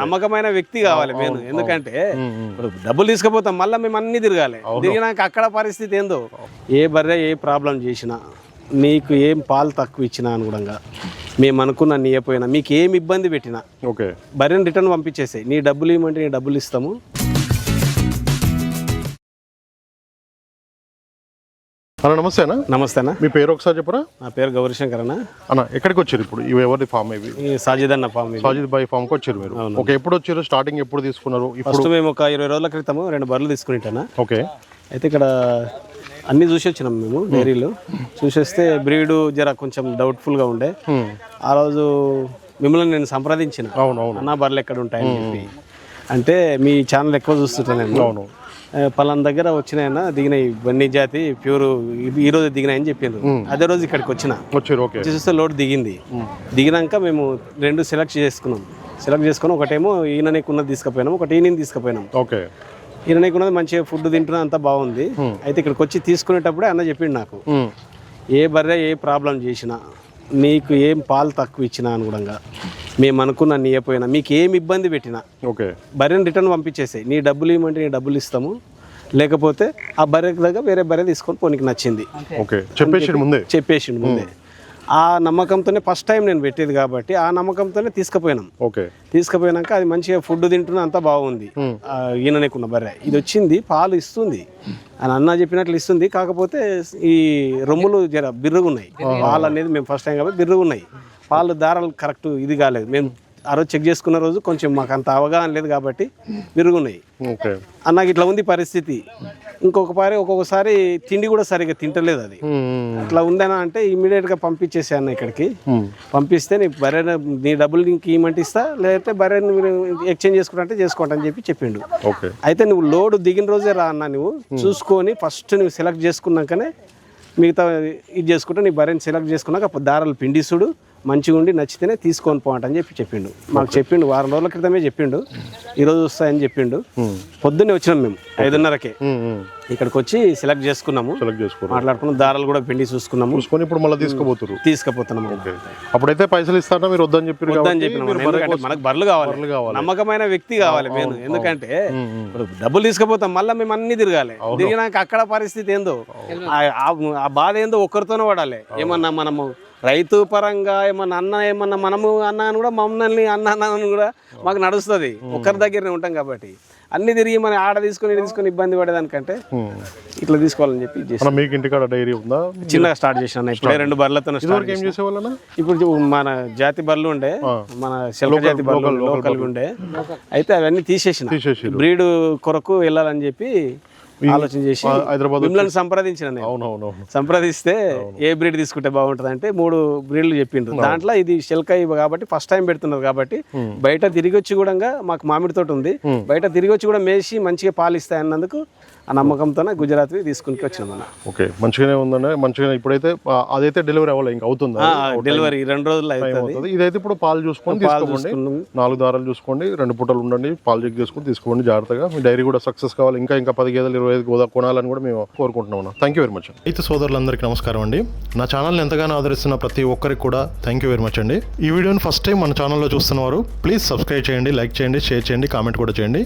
నమ్మకమైన వ్యక్తి కావాలి మెయిన్. ఎందుకంటే ఇప్పుడు డబ్బులు తీసుకుపోతాం మళ్ళీ మేము అన్ని తిరగాలి. తిరిగినాక అక్కడ పరిస్థితి ఏందో? ఏ బర్రె ఏ ప్రాబ్లం చేసినా నీకు ఏం పాలు తక్కువ ఇచ్చినా అనుగుణంగా మేము అనుకున్న నీయపోయినా మీకు ఏం ఇబ్బంది పెట్టినా ఓకే. బర్రెని రిటర్న్ పంపించేసాయి. నీ డబ్బులు ఇవ్వమంటే నీ డబ్బులు ఇస్తాము. అన్న నమస్తే అన్న. నమస్తే అన్న. మీ పేరు ఒకసారి చెప్పరా? నా పేరు గౌరీశంకర్ అన్న. అన్న ఎక్కడికి వచ్చారు ఇప్పుడు? ఇవి ఎవరి ఫామ్ ఇవి? ఈ సాజిద్ అన్న ఫామ్ ఇది. సాజిద్ బాయ్ ఫామ్కి వచ్చారు మీరు. ఓకే ఎప్పుడు వచ్చారు? స్టార్టింగ్ ఎప్పుడు తీసుకున్నారు? ఇప్పుడు ఫస్ట్ మేము ఒక ఇరవై రోజుల క్రితము రెండు బర్రెలు తీసుకునిటానా ఓకే. అయితే ఇక్కడ అన్ని చూసి వచ్చినాం మేము డైరీలు. చూసేస్తే బ్రీడు జర కొంచెం డౌట్ఫుల్గా ఉండే. ఆ రోజు మిమ్మల్ని నేను సంప్రదించిన. అవును అవును. అన్న బర్రెలు ఎక్కడ ఉంటాయని చెప్పి. అంటే మీ ఛానల్ ఎక్కువ చూస్తుంటాను నేను అవును. పలానా దగ్గర వచ్చినాయన్న దిగినాయి. బన్నీ జాతి ప్యూర్ ఈ రోజు దిగినాయని చెప్పిండ్రు. అదే రోజు ఇక్కడికి వచ్చిన. చూస్తే లోడ్ దిగింది. దిగినాక మేము రెండు సెలెక్ట్ చేసుకున్నాం. సెలెక్ట్ చేసుకుని ఒకటేమో ఉన్నది తీసుకుపోయినాం ఒకటి ఈయనని తీసుకుపోయినాం. ఓకే. ఈయనకి ఉన్నది మంచిగా ఫుడ్ తింటున్నా అంతా బాగుంది. అయితే ఇక్కడికి వచ్చి తీసుకునేటప్పుడే అన్న చెప్పిండు నాకు. ఏ బర్రె ఏ ప్రాబ్లం చేసినా నీకు ఏం పాలు తక్కువ ఇచ్చినా అనుగుణంగా మేము అనుకున్న నీయపోయినా మీకు ఏం ఇబ్బంది పెట్టినా ఓకే. బర్రెని రిటర్న్ పంపించేసాయి. నీ డబ్బులు ఇవ్వమంటే నీ డబ్బులు ఇస్తాము. లేకపోతే ఆ బర్రె దగ్గర వేరే బర్రె తీసుకొని పోనీకి నచ్చింది. ఓకే. చెప్పేసి ముందే? చెప్పేసిండు ముందే. ఆ నమ్మకంతోనే ఫస్ట్ టైం నేను పెట్టేది కాబట్టి ఆ నమ్మకంతోనే తీసుకుపోయినాం. ఓకే. తీసుకుపోయినాక అది మంచిగా ఫుడ్ తింటున్నా అంతా బాగుంది. ఈయననేకున్న బర్రె. ఇది వచ్చింది పాలు ఇస్తుంది. అని అన్న చెప్పినట్లు ఇస్తుంది కాకపోతే ఈ రొమ్ములు జర బిర్రుగున్నాయి. పాలు అనేది మేము ఫస్ట్ టైం కాబట్టి బిర్రుగున్నాయి. పాలు దారాలు కరెక్ట్ ఇది కాలేదు. మేము ఆ రోజు చెక్ చేసుకున్న రోజు కొంచెం మాకు అంత అవగాహన లేదు కాబట్టి బిరుగున్నాయి ఓకే. అన్నకి ఇట్లా ఉంది పరిస్థితి. ఇంకొక పారి ఒక్కొక్కసారి తిండి కూడా సరిగ్గా తింటలేదు అది. అట్లా ఉందనా అంటే ఇమీడియట్గా పంపించేసే అన్న ఇక్కడికి. పంపిస్తే నీ బర్రె నీ డబ్బులు నీకు ఇవ్వమంటే ఇస్తా లేదంటే మీరు ఎక్స్చేంజ్ చేసుకుంటే చేసుకోండి అని చెప్పి చెప్పిండు. అయితే నువ్వు లోడ్ దిగిన రోజే రా అన్న నువ్వు. చూసుకొని ఫస్ట్ నువ్వు సెలెక్ట్ చేసుకున్నాకనే మిగతా ఇది చేసుకుంటే నీ బర్రెని సెలెక్ట్ చేసుకున్నాక దారాలు పిండిసుడు. మంచిగా ఉండి నచ్చితేనే తీసుకొని పోంట అని చెప్పి చెప్పిండు. మాకు చెప్పిండు వారం రోజుల క్రితమే చెప్పిండు. ఈరోజు వస్తాయని చెప్పిండు. పొద్దున్నే వచ్చినాం మేము ఐదున్నరకే. ఇక్కడికి వచ్చి సెలెక్ట్ చేసుకున్నాము. సెలెక్ట్ చేసుకోరు మాట్లాడుకున్నాం దారాలు కూడా పిండి చూసుకున్నాము. చూసుకొని ఇప్పుడు మళ్ళీ తీసుకుపోతారు తీసుకుపోతున్నాము. అప్పుడైతే పైసలు ఇస్తారా మీరు వద్దని చెప్పారు వద్దని చెప్పినాం ఎందుకంటే మనకు బర్రెలు కావాలి. నమ్మకమైన వ్యక్తి కావాలి మెయిన్. ఎందుకంటే ఇప్పుడు డబ్బులు తీసుకుపోతాం మళ్ళీ మేము అన్ని తిరగాలి. తిరిగినాక అక్కడ పరిస్థితి ఏందో? ఆ- ఆ- ఆ బాధ ఏందో ఒక్కరితోనే పడాలి. ఏమన్నా మనము రైతు పరంగా ఏమన్నా అన్న ఏమన్నా మనము అన్న అని కూడా మమ్మల్ని అన్న అన్న అని కూడా మాకు నడుస్తుంది. ఒక్కరి దగ్గరనే ఉంటాం కాబట్టి. అన్ని తిరిగి మన ఆడ తీసుకొని తీసుకొని ఇబ్బంది పడేదానికంటే. ఇట్లా తీసుకోవాలని చెప్పి మీకు ఇంటికాడ డైరీ ఉందా? చిన్నగా స్టార్ట్ చేసిన ఇప్పుడే రెండు బర్రెలతో ఏం ఇప్పుడు మన జాతి బర్రెలు ఉండే మన శల్క జాతి బర్రెలు లోకల్ ఉండే. అయితే అవన్నీ తీసేసిన. తీసేసి బ్రీడ్ కొరకు వెళ్ళాలని చెప్పి ఆలోచన చేసి హైదరాబాద్ మిమ్మల్ని సంప్రదించిన నేను. అవునవునవును. సంప్రదిస్తే ఏ బ్రీడ్ తీసుకుంటే బాగుంటుంది అంటే మూడు బ్రీడ్లు చెప్పిండ్రు. దాంట్లో ఇది శల్కాయి కాబట్టి ఫస్ట్ టైం పెడుతున్నారు కాబట్టి బయట తిరిగి వచ్చి కూడా మాకు మామిడి తోట ఉంది. బయట తిరిగి వచ్చి కూడా మేసి మంచిగా పాలు ఇస్తాయి అన్నందుకు ఆ నమ్మకంతోనే గుజరాత్ తీసుకుని వచ్చినాం అన్న. ఓకే మంచిగానే ఉందండి మంచిగా ఇప్పుడైతే అదైతే డెలివరీ అవ్వాలి ఇంకా అవుతుందా? డెలివరీ రెండు రోజులు అవుతుంది. ఇదైతే ఇప్పుడు పాలు చూసుకొని తీసుకోండి. నాలుగు దారాలు చూసుకోండి రెండు పూటలు ఉండండి పాలు చెక్ చేసుకొని తీసుకోండి జాగ్రత్తగా. మీ డైరీ కూడా సక్సెస్ కావాలి. ఇంకా ఇంకా పది గేదెలు ఇరవై ఐదు గోదా కొనాలని కూడా మేము కోరుకుంటున్నాం థ్యాంక్ యూ వెరీ మచ్ అయితే సోదరులందరికీ నమస్కారం అండి. నా ఛానల్ని ఎంతగానో ఆదరిస్తున్న ప్రతి ఒక్కరికి కూడా థ్యాంక్ యూ వెరీ మచ్ అండి. ఈ వీడియోని ఫస్ట్ టైం మన ఛానల్లో చూస్తున్నవారు ప్లీజ్ సబ్స్క్రైబ్ చేయండి లైక్ చేయండి షేర్ చేయండి కామెంట్ కూడా చేయండి.